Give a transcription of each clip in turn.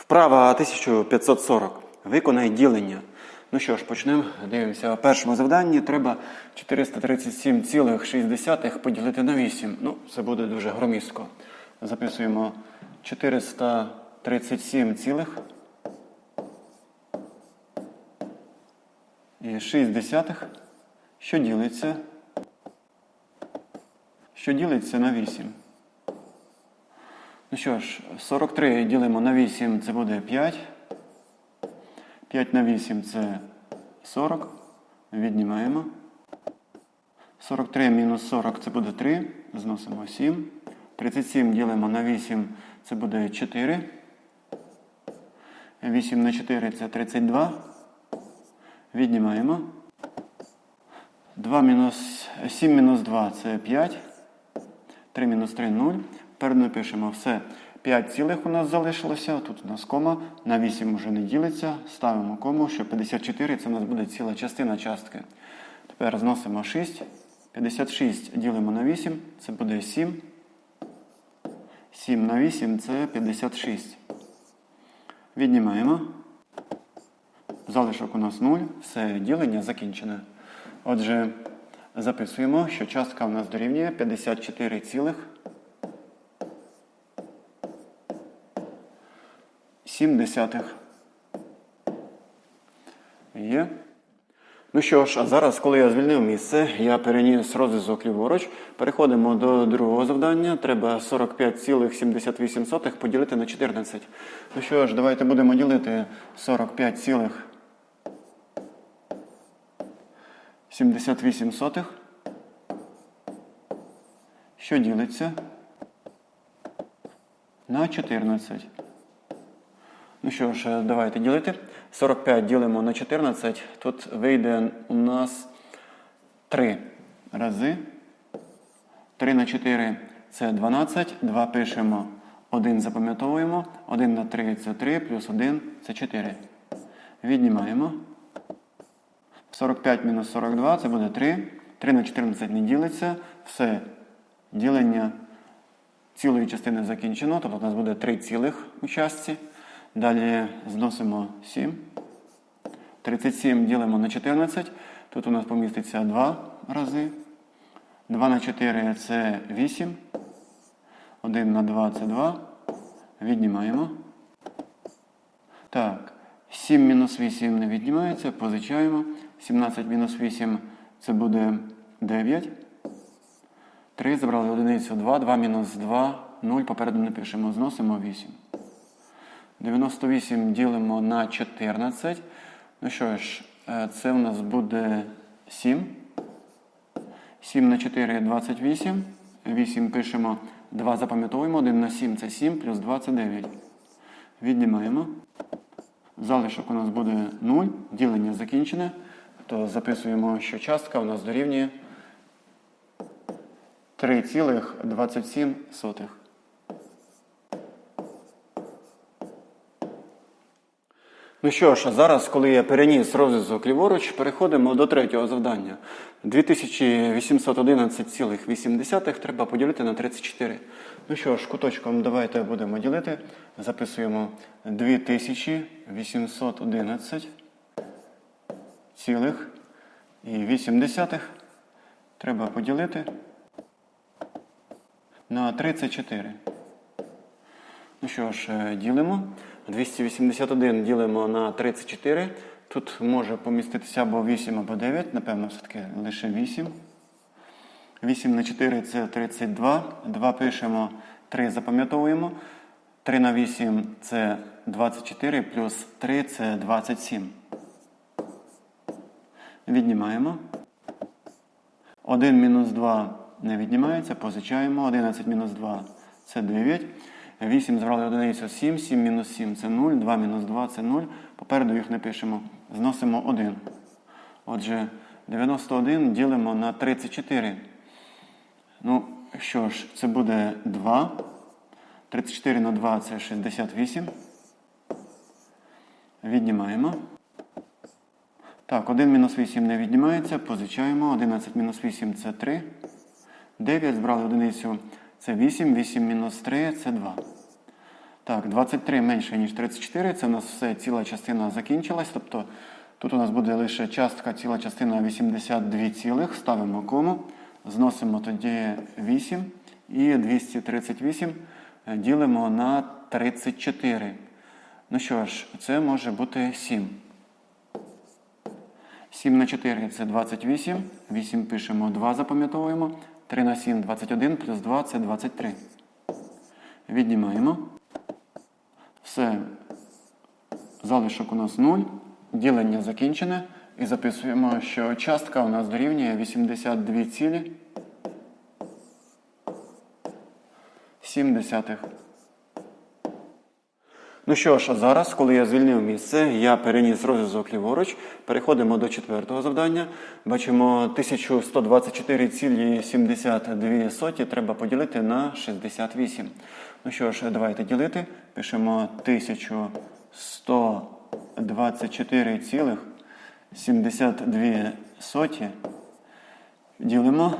Вправа 1540. Виконай ділення. Ну що ж, почнемо. Дивимося. У першому завданні треба 437,6 поділити на 8. Ну, це буде дуже громістко. Записуємо 437, цілих і 6 десятих, що ділиться, що ділиться на 8. Ну що ж, 43 ділимо на 8, це буде 5. 5 на 8 це 40. Віднімаємо. 43 мінус 40 це буде 3. Зносимо 7. 37 ділимо на 8, це буде 4. 8 на 4 це 32. Віднімаємо. 2 мінус, 7 мінус 2 це 5. 3 мінус 3 0. Тепер напишемо все. 5 цілих у нас залишилося. Тут у нас кома. На 8 вже не ділиться. Ставимо кому, що 54 це у нас буде ціла частина частки. Тепер зносимо 6. 56 ділимо на 8. Це буде 7. 7 на 8 це 56. Віднімаємо. Залишок у нас 0. Все ділення закінчене. Отже, записуємо, що частка у нас дорівнює 54 цілих 7 десятих. Є. Ну що ж, а зараз, коли я звільнив місце, я переніс розв'язок ліворуч. Переходимо до другого завдання. Треба 45,78 поділити на 14. Ну що ж, давайте будемо ділити 45,78. Що ділиться? На 14. Ну що ж, давайте ділити. 45 ділимо на 14. Тут вийде у нас 3 рази. 3 на 4 це 12. 2 пишемо. 1 запам'ятовуємо. 1 на 3 це 3, плюс 1 це 4. Віднімаємо. 45 мінус 42 це буде 3. 3 на 14 не ділиться. Все. Ділення цілої частини закінчено. Тобто у нас буде 3 цілих у частці. Далі зносимо 7. 37 ділимо на 14. Тут у нас поміститься 2 рази. 2 на 4 це 8. 1 на 2 це 2. Віднімаємо. Так. 7 мінус 8 не віднімається. Позичаємо. 17 мінус 8 це буде 9. 3 забрали одиницю 2. 2 мінус 2 0. Попереду не пишемо. Зносимо 8. 98 ділимо на 14. Ну що ж, е, це у нас буде 7. 7 на 4 28. 8 пишемо, 2 запам'ятовуємо. 1 на 7 це 7, плюс 2 це 9. Віднімаємо. Залишок у нас буде 0. Ділення закінчене. То записуємо, що частка у нас дорівнює 3,27. Ну що ж, зараз, коли я переніс розв'язок ліворуч, переходимо до третього завдання. 2811,8 треба поділити на 34. Ну що ж, куточком давайте будемо ділити. Записуємо 2811 цілих і 8 десятих. Треба поділити на 34. Ну що ж, е, ділимо. 281 ділимо на 34. Тут може поміститися або 8, або 9. Напевно, все-таки лише 8. 8 на 4 це 32. 2 пишемо, 3 запам'ятовуємо. 3 на 8 це 24, плюс 3 це 27. Віднімаємо. 1 мінус 2 не віднімається, позичаємо. 11 мінус 2 це 9. 8 збрали одиницю 7, 7 мінус 7 це 0, 2 мінус 2 це 0. Попереду їх не пишемо. Зносимо 1. Отже, 91 ділимо на 34. Ну, що ж, це буде 2. 34 на 2 це 68. Віднімаємо. Так, 1 мінус 8 не віднімається, позичаємо. 11 мінус 8 це 3. 9 збрали одиницю це 8, 8 мінус 3 це 2. Так, 23 менше, ніж 34. Це у нас все ціла частина закінчилась. Тобто тут у нас буде лише частка, ціла частина 82 цілих. Ставимо кому. Зносимо тоді 8 і 238 ділимо на 34. Ну що ж, це може бути 7. 7 на 4 це 28. 8 пишемо, 2 запам'ятовуємо. 3 на 7 21 плюс 2 це 23. Віднімаємо. Все. Залишок у нас 0. Ділення закінчене. І записуємо, що частка у нас дорівнює 82 цілі. 7 десятих. Ну що ж, а зараз, коли я звільнив місце, я переніс розв'язок ліворуч. Переходимо до четвертого завдання. Бачимо 1124,72 соті треба поділити на 68. Ну що ж, давайте ділити. Пишемо 1124,72 соті. Ділимо.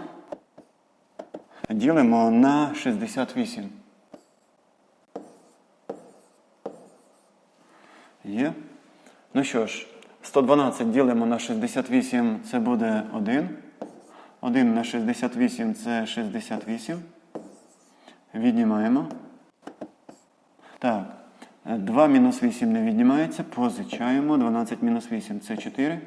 Ділимо на 68. Є. Ну що ж, 112 ділимо на 68, це буде 1. 1 на 68 це 68. Віднімаємо. Так. 2 мінус 8 не віднімається. Позичаємо. 12 мінус 8 це 4.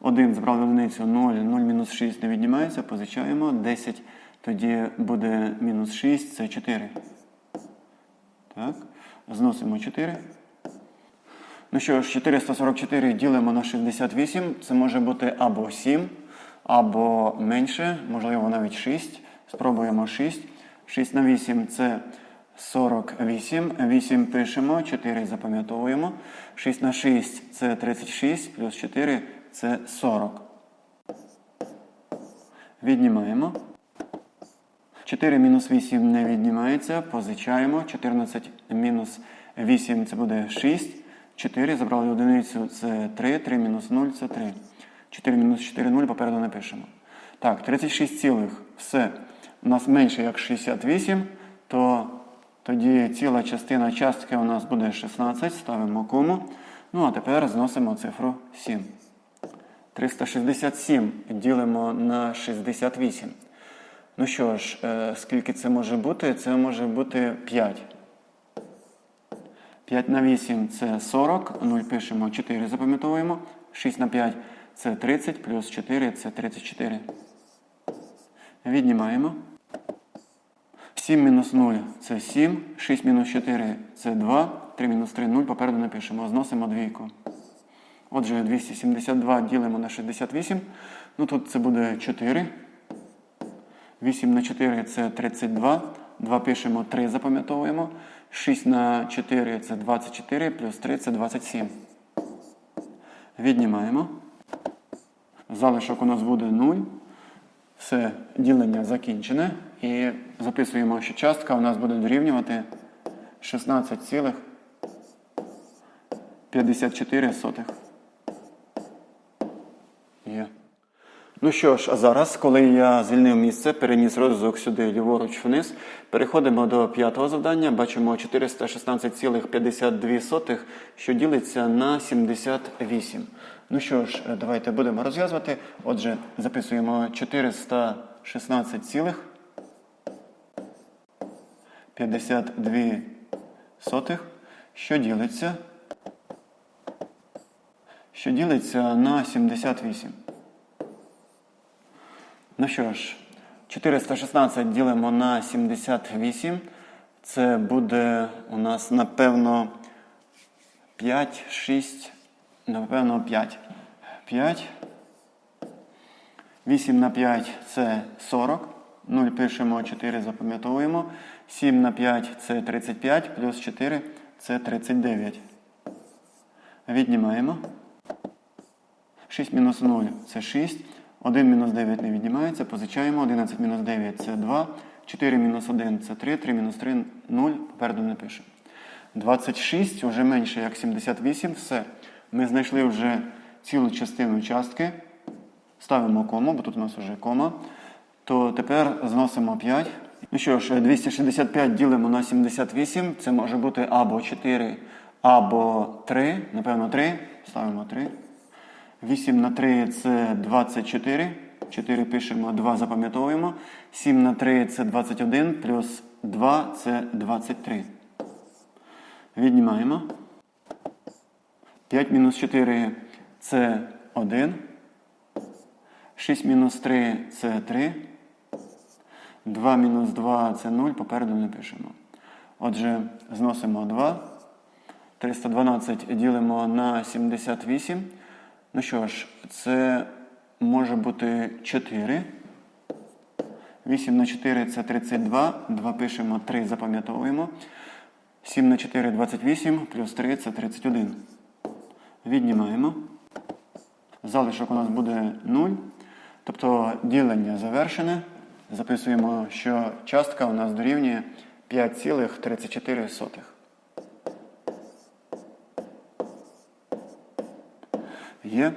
1 збрали одиницю 0, 0 мінус 6 не віднімається. Позичаємо. 10. Тоді буде мінус 6, це 4. Так. Зносимо 4. Ну що ж, 444 ділимо на 68. Це може бути або 7, або менше, можливо, навіть 6. Спробуємо 6. 6 на 8 це 48. 8 пишемо, 4 запам'ятовуємо. 6 на 6 це 36, плюс 4 це 40. Віднімаємо. 4 мінус 8 не віднімається. Позичаємо. 14 мінус 8 це буде 6. 4 забрали одиницю, це 3, 3 мінус 0 це 3. 4 мінус 4 0 попереду не пишемо. Так, 36 цілих. Все. У нас менше як 68, то тоді ціла частина частки у нас буде 16. Ставимо кому. Ну, а тепер зносимо цифру 7. 367 ділимо на 68. Ну що ж, е, скільки це може бути? Це може бути 5. 5 на 8 це 40, 0 пишемо, 4 запам'ятовуємо. 6 на 5 це 30, плюс 4 це 34. Віднімаємо. 7 мінус 0 це 7, 6 мінус 4 це 2, 3 мінус 3 0, попереду не пишемо, зносимо двійку. Отже, 272 ділимо на 68. Ну тут це буде 4. 8 на 4 це 32. 2 пишемо, 3 запам'ятовуємо. 6 на 4 це 24, плюс 3 це 27. Віднімаємо. Залишок у нас буде 0. Все, ділення закінчене. І записуємо, що частка у нас буде дорівнювати 16,54 сотих. Є. Ну що ж, а зараз, коли я звільнив місце, переніс розв'язок сюди ліворуч вниз, переходимо до п'ятого завдання. Бачимо 416,52, що ділиться на 78. Ну що ж, давайте будемо розв'язувати. Отже, записуємо 416,52, що ділиться, що ділиться на 78. Ну що ж, 416 ділимо на 78. Це буде у нас, напевно, 5, 6, напевно, 5. 5. 8 на 5 це 40. 0 пишемо, 4 запам'ятовуємо. 7 на 5 це 35, плюс 4 це 39. Віднімаємо. 6 мінус 0 це 6. 1 мінус 9 не віднімається, позичаємо. 11 мінус 9 це 2. 4 мінус 1 це 3, 3 мінус 3 0. Попереду не пишемо. 26 вже менше, як 78. Все. Ми знайшли вже цілу частину частки. Ставимо кому, бо тут у нас вже кома. То тепер зносимо 5. Ну що ж, 265 ділимо на 78. Це може бути або 4, або 3. Напевно, 3. Ставимо 3. 8 на 3 це 24. 4 пишемо, 2 запам'ятовуємо. 7 на 3 це 21, плюс 2 це 23. Віднімаємо. 5 мінус 4 це 1. 6 мінус 3 це 3. 2 мінус 2 це 0, попереду не пишемо. Отже, зносимо 2. 312 ділимо на 78. Ну що ж, це може бути 4. 8 на 4 це 32. 2 пишемо, 3 запам'ятовуємо. 7 на 4 28, плюс 3 це 31. Віднімаємо. Залишок у нас буде 0. Тобто ділення завершене. Записуємо, що частка у нас дорівнює 5,34. Є.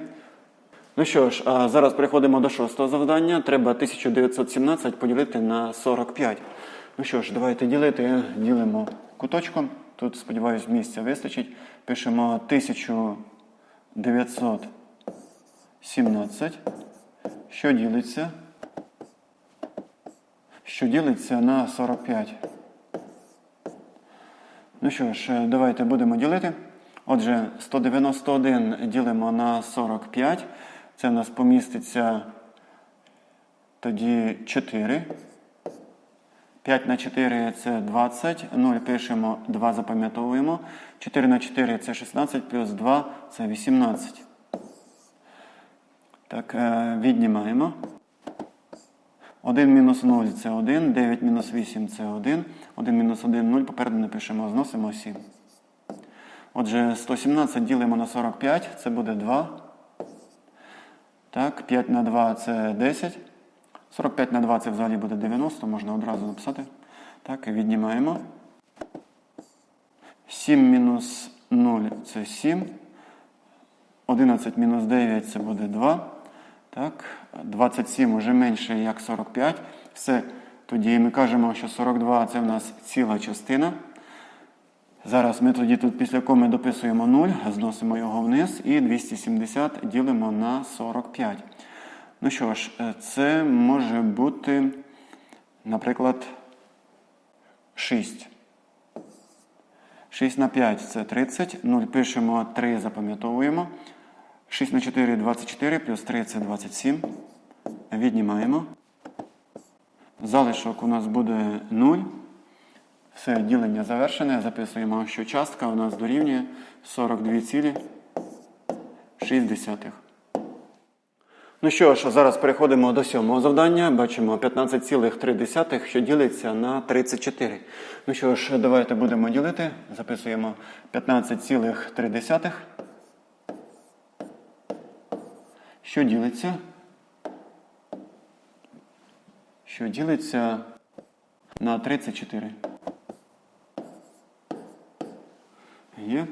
Ну що ж, а зараз переходимо до шостого завдання. Треба 1917 поділити на 45. Ну що ж, давайте ділити. Ділимо куточком. Тут, сподіваюсь, місця вистачить. Пишемо 1917. Що ділиться? Що ділиться на 45. Ну що ж, е, давайте будемо ділити. Отже, 191 ділимо на 45. Це в нас поміститься тоді 4. 5 на 4 це 20. 0 пишемо, 2 запам'ятовуємо. 4 на 4 це 16, плюс 2 це 18. Так, е, віднімаємо. 1 мінус 0 це 1, 9 мінус 8 це 1, 1 мінус 1 0, попереду не пишемо, зносимо 7. Отже, 117 ділимо на 45, це буде 2. Так, 5 на 2 це 10. 45 на 2 це взагалі буде 90, можна одразу написати. Так, віднімаємо. 7 мінус 0 це 7. 11 мінус 9 це буде 2. Так, 27 вже менше, як 45. Все. Тоді ми кажемо, що 42 це в нас ціла частина. Зараз ми тоді тут після коми дописуємо 0, зносимо його вниз і 270 ділимо на 45. Ну що ж, е, це може бути, наприклад, 6. 6 на 5 це 30. 0 пишемо 3, запам'ятовуємо. 6 на 4 24, плюс 3 це 27. Віднімаємо. Залишок у нас буде 0. Все, ділення завершене. Записуємо, що частка у нас дорівнює 42,6. Ну що ж, зараз переходимо до сьомого завдання. Бачимо 15,3, що ділиться на 34. Ну що ж, давайте будемо ділити. Записуємо 15,3. Що ділиться? Що ділиться на 34. Є.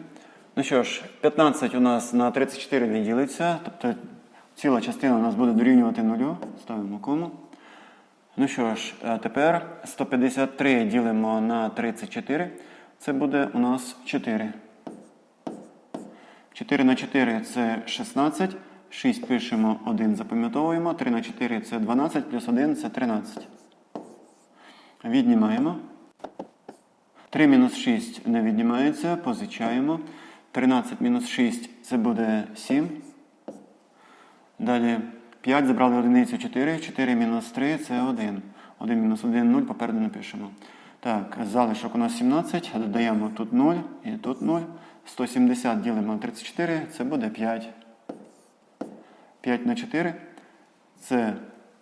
Ну що ж, 15 у нас на 34 не ділиться, тобто ціла частина у нас буде дорівнювати нулю. Ставимо кому. Ну що ж, а тепер 153 ділимо на 34. Це буде у нас 4. 4 на 4 це 16. 6 пишемо, 1 запам'ятовуємо. 3 на 4 це 12, плюс 1 це 13. Віднімаємо. 3 мінус 6 не віднімається, позичаємо. 13 мінус 6 це буде 7. Далі 5 забрали одиницю 4. 4 мінус 3 це 1. 1 мінус 1 0, попереду напишемо. Так, залишок у нас 17. Додаємо тут 0 і тут 0. 170 ділимо на 34, це буде 5. 5 на 4 це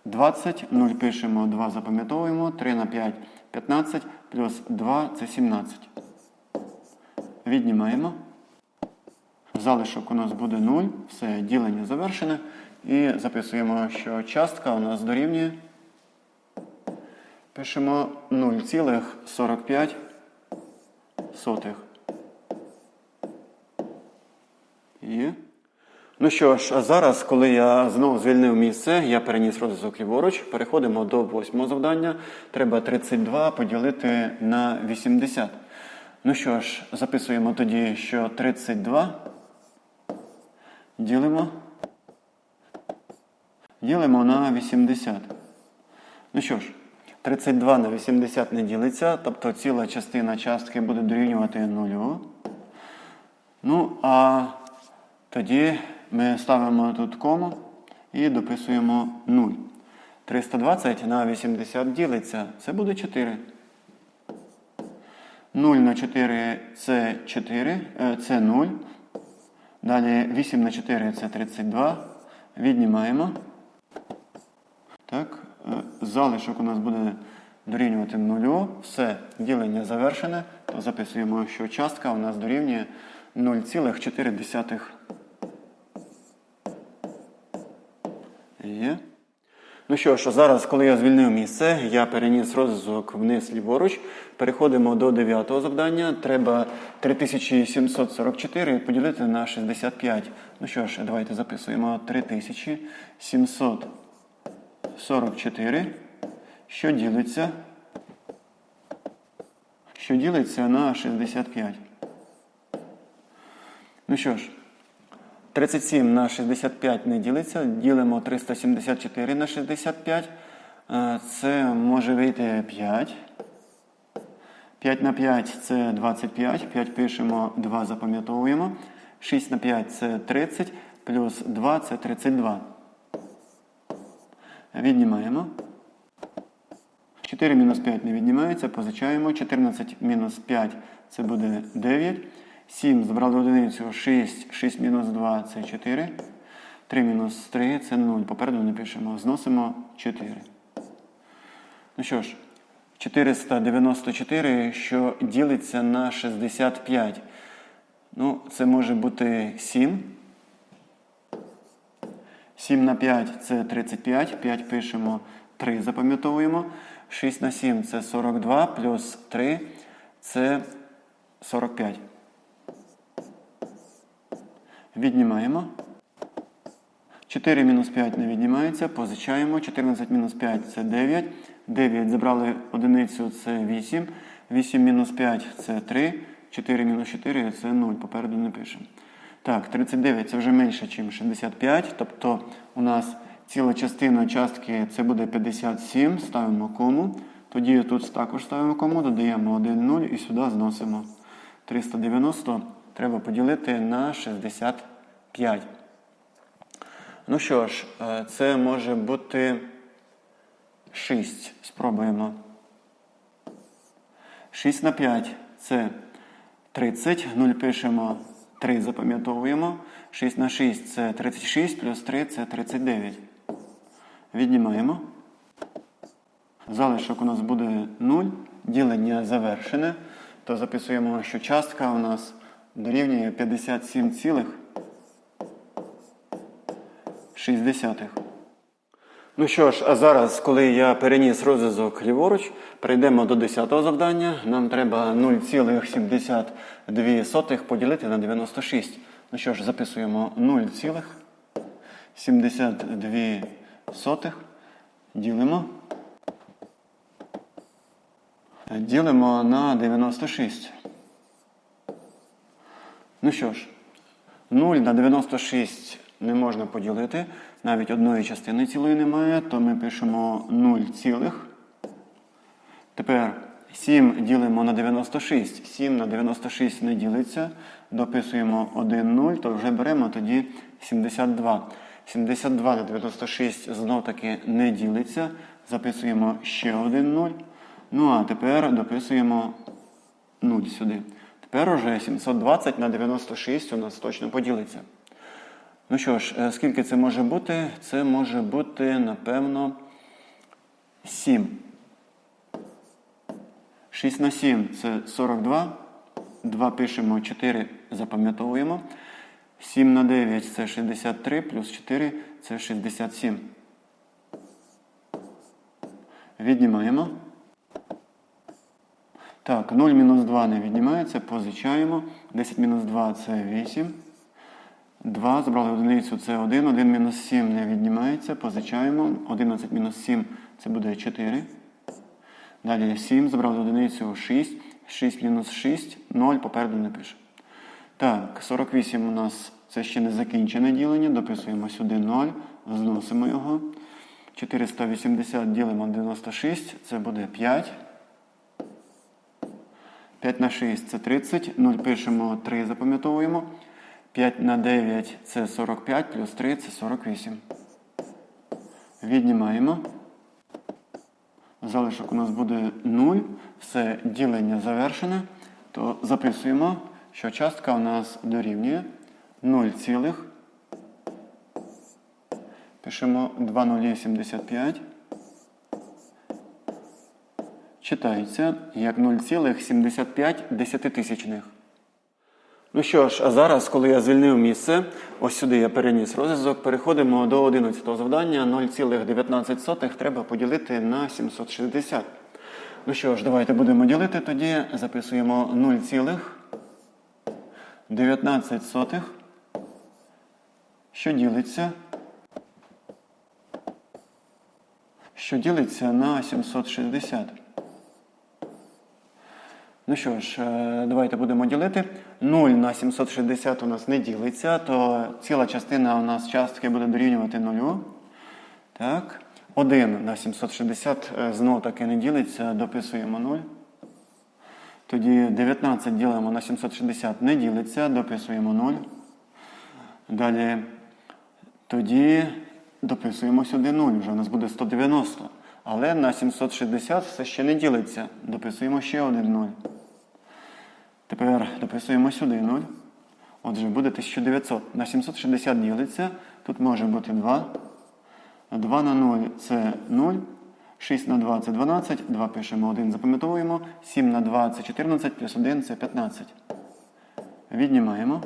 20. 0 пишемо, 2 запам'ятовуємо. 3 на 5 15, плюс 2 це 17. Віднімаємо. Залишок у нас буде 0. Все, ділення завершене. І записуємо, що частка у нас дорівнює. Пишемо 0,45. Є. Ну що ж, а зараз, коли я знову звільнив місце, я переніс розв'язок ліворуч, переходимо до восьмого завдання. Треба 32 поділити на 80. Ну що ж, записуємо тоді, що 32 ділимо. Ділимо на 80. Ну що ж, 32 на 80 не ділиться, тобто ціла частина частки буде дорівнювати 0. Ну, а тоді ми ставимо тут кому і дописуємо 0. 320 на 80 ділиться. Це буде 4. 0 на 4 це 4, е, це 0. Далі 8 на 4 це 32. Віднімаємо. Так, е, залишок у нас буде дорівнювати 0. Все, ділення завершене. То записуємо, що частка у нас дорівнює 0,4. Ну що ж, зараз, коли я звільнив місце, я переніс розв'язок вниз ліворуч. Переходимо до 9 завдання. Треба 3744 поділити на 65. Ну що ж, давайте записуємо 3744, що ділиться, що ділиться на 65. Ну що ж, 37 на 65 не ділиться, ділимо 374 на 65. Е, Це може вийти 5. 5 на 5 це 25. 5 пишемо, 2 запам'ятовуємо. 6 на 5 це 30, плюс 2 це 32. Віднімаємо. 4 мінус 5 не віднімається, позичаємо. 14 мінус 5 це буде 9. 7 збрали одиницю, 6, 6 мінус 2 це 4. 3 мінус 3 це 0. Попереду не пишемо. Зносимо 4. Ну що ж, 494, що ділиться на 65. Ну, це може бути 7. 7 на 5 це 35. 5 пишемо, 3 запам'ятовуємо. 6 на 7 це 42, плюс 3 це 45. Віднімаємо. 4 мінус 5 не віднімається, позичаємо. 14 мінус 5 це 9. 9 забрали одиницю це 8. 8 мінус 5 це 3. 4 мінус 4 це 0. Попереду не пишемо. Так, 39 це вже менше, ніж 65. Тобто у нас ціла частина частки це буде 57. Ставимо кому. Тоді тут також ставимо кому, додаємо 1 0 і сюди зносимо 390 треба поділити на 65. Ну що ж, е, це може бути 6. Спробуємо. 6 на 5 це 30. 0 пишемо, 3 запам'ятовуємо. 6 на 6 це 36, плюс 3 це 39. Віднімаємо. Залишок у нас буде 0. Ділення завершене. То записуємо, що частка у нас дорівнює 57,6. Ну що ж, а зараз, коли я переніс розв'язок ліворуч, перейдемо до 10-го завдання. Нам треба 0,72 поділити на 96. Ну що ж, записуємо 0,72 ділимо. Ділимо на 96. Ну що ж, 0 на 96 не можна поділити. Навіть одної частини цілої немає, то ми пишемо 0 цілих. Тепер 7 ділимо на 96. 7 на 96 не ділиться. Дописуємо 1 0, то вже беремо тоді 72. 72 на 96 знов таки не ділиться. Записуємо ще 1 0. Ну а тепер дописуємо 0 сюди. Тепер уже 720 на 96 у нас точно поділиться. Ну що ж, е, скільки це може бути? Це може бути, напевно, 7. 6 на 7 це 42. 2 пишемо, 4 запам'ятовуємо. 7 на 9 це 63, плюс 4 це 67. Віднімаємо. Так, 0 мінус 2 не віднімається, позичаємо. 10 мінус 2 це 8. 2, забрали одиницю, це 1, 1 мінус 7 не віднімається, позичаємо. 11 мінус 7 це буде 4. Далі 7, забрали одиницю 6, 6 мінус 6, 0, попереду не пише. Так, 48 у нас це ще не закінчене ділення, дописуємо сюди 0, зносимо його. 480 ділимо 96, це буде 5. 5 на 6 це 30, 0 пишемо 3, запам'ятовуємо. 5 на 9 це 45, плюс 3 це 48. Віднімаємо. Залишок у нас буде 0. Все ділення завершене. То записуємо, що частка у нас дорівнює 0, цілих. Пишемо 2,075. Читається як 0,75 десятитисячних. Ну що ж, а зараз, коли я звільнив місце, ось сюди я переніс розв'язок, переходимо до 11 завдання. 0,19 треба поділити на 760. Ну що ж, давайте будемо ділити. Тоді записуємо 0,19, що ділиться. Що ділиться на 760. Ну що ж, е, давайте будемо ділити. 0 на 760 у нас не ділиться, то ціла частина у нас частки буде дорівнювати 0. Так. 1 на 760 е, знову таки не ділиться, дописуємо 0. Тоді 19 ділимо на 760 не ділиться, дописуємо 0. Далі тоді дописуємо сюди 0, вже у нас буде 190. Але на 760 все ще не ділиться. Дописуємо ще один 0. Тепер дописуємо сюди 0. Отже, буде 1900. На 760 ділиться. Тут може бути 2. 2 на 0 це 0. 6 на 2 це 12. 2 пишемо 1, запам'ятовуємо. 7 на 2 це 14, плюс 1 це 15. Віднімаємо.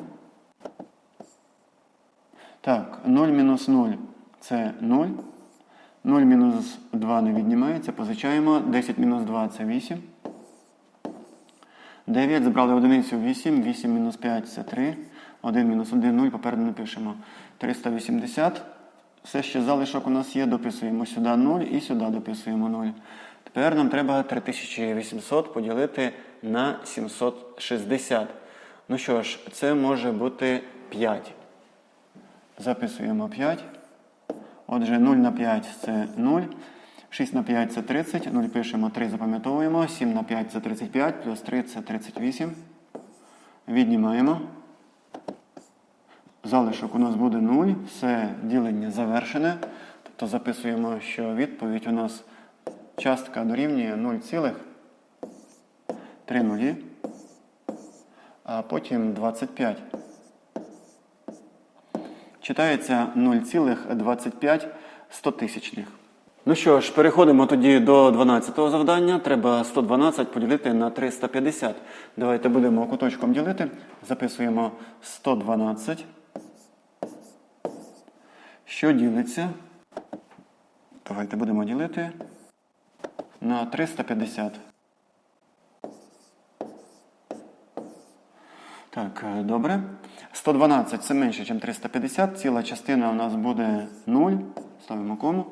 Так, 0 мінус 0 це 0. 0 мінус 2 не віднімається, позичаємо. 10 мінус 2 це 8. 9 забрали одиницю 8, 8 мінус 5 це 3. 1 мінус 1, 0, попереду не пишемо. 380. Все ще залишок у нас є, дописуємо сюди 0 і сюди дописуємо 0. Тепер нам треба 3800 поділити на 760. Ну що ж, це може бути 5. Записуємо 5. Отже, 0 на 5 це 0. 6 на 5 це 30. 0 пишемо 3, запам'ятовуємо. 7 на 5 це 35, плюс 3 це 38. Віднімаємо. Залишок у нас буде 0. Все ділення завершене. Тобто записуємо, що відповідь у нас частка дорівнює 0,3 нулі, а потім 25. Читається 0,25 стотисячних. Ну що ж, переходимо тоді до 12-го завдання. Треба 112 поділити на 350. Давайте будемо куточком ділити. Записуємо 112. Що ділиться? Давайте будемо ділити на 350. Так, е, добре. 112 це менше, ніж 350. Ціла частина у нас буде 0. Ставимо кому.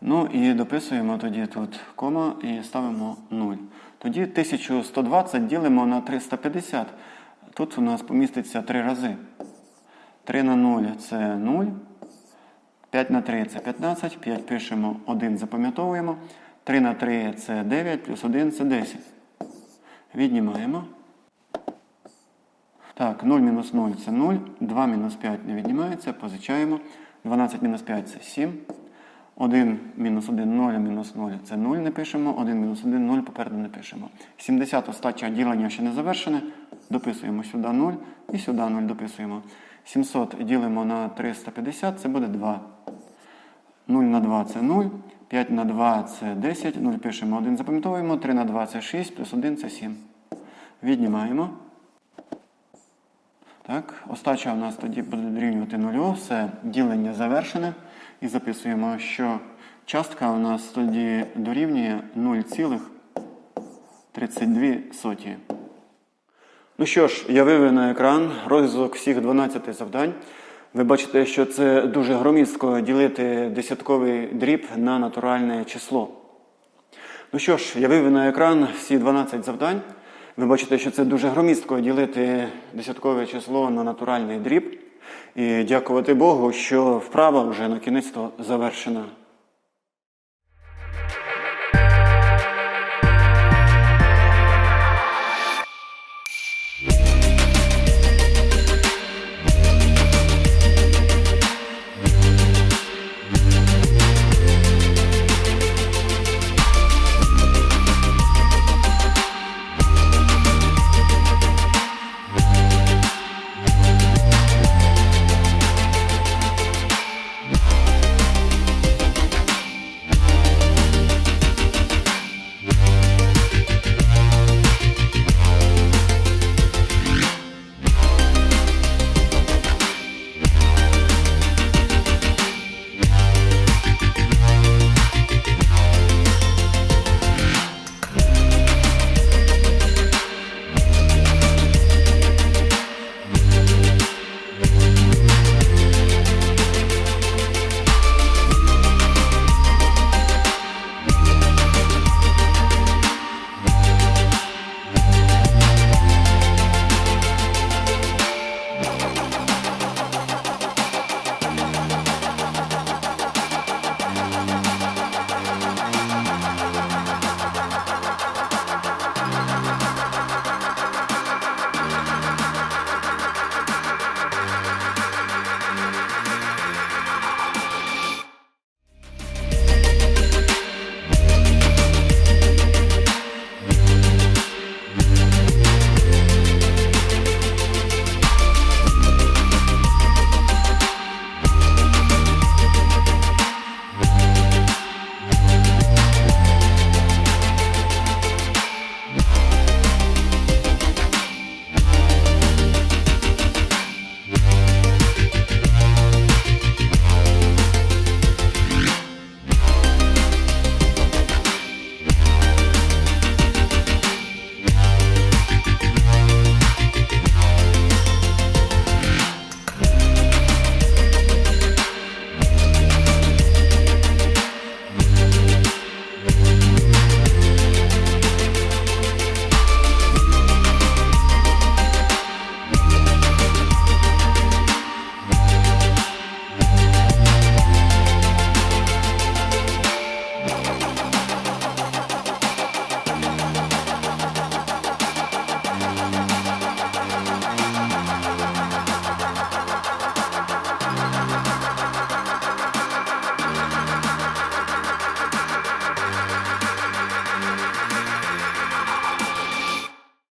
Ну і дописуємо тоді тут кома і ставимо 0. Тоді 1120 ділимо на 350. Тут у нас поміститься 3 рази. 3 на 0 це 0. 5 на 3 це 15. 5 пишемо 1, запам'ятовуємо. 3 на 3 це 9, плюс 1 це 10. Віднімаємо. Так, 0 мінус 0 це 0. 2 мінус 5 не віднімається, позичаємо. 12 мінус 5 це 7. 1 мінус 1, 0 мінус 0 це 0 не пишемо. 1 мінус 1, 0 попереду не пишемо. 70 остача ділення ще не завершене. Дописуємо сюди 0 і сюди 0 дописуємо. 700 ділимо на 350, це буде 2. 0 на 2 це 0. 5 на 2 це 10. 0 пишемо 1, запам'ятовуємо. 3 на 2 це 6, плюс 1 це 7. Віднімаємо. Так, остача у нас тоді буде дорівнювати нулю, все ділення завершене. І записуємо, що частка у нас тоді дорівнює 0,32. Ну що ж, я вивів на екран розв'язок всіх 12 завдань. Ви бачите, що це дуже громістко ділити десятковий дріб на натуральне число. Ну що ж, я вивів на екран всі 12 завдань. Ви бачите, що це дуже громістко ділити десяткове число на натуральний дріб. І дякувати Богу, що вправа вже на кінець завершена.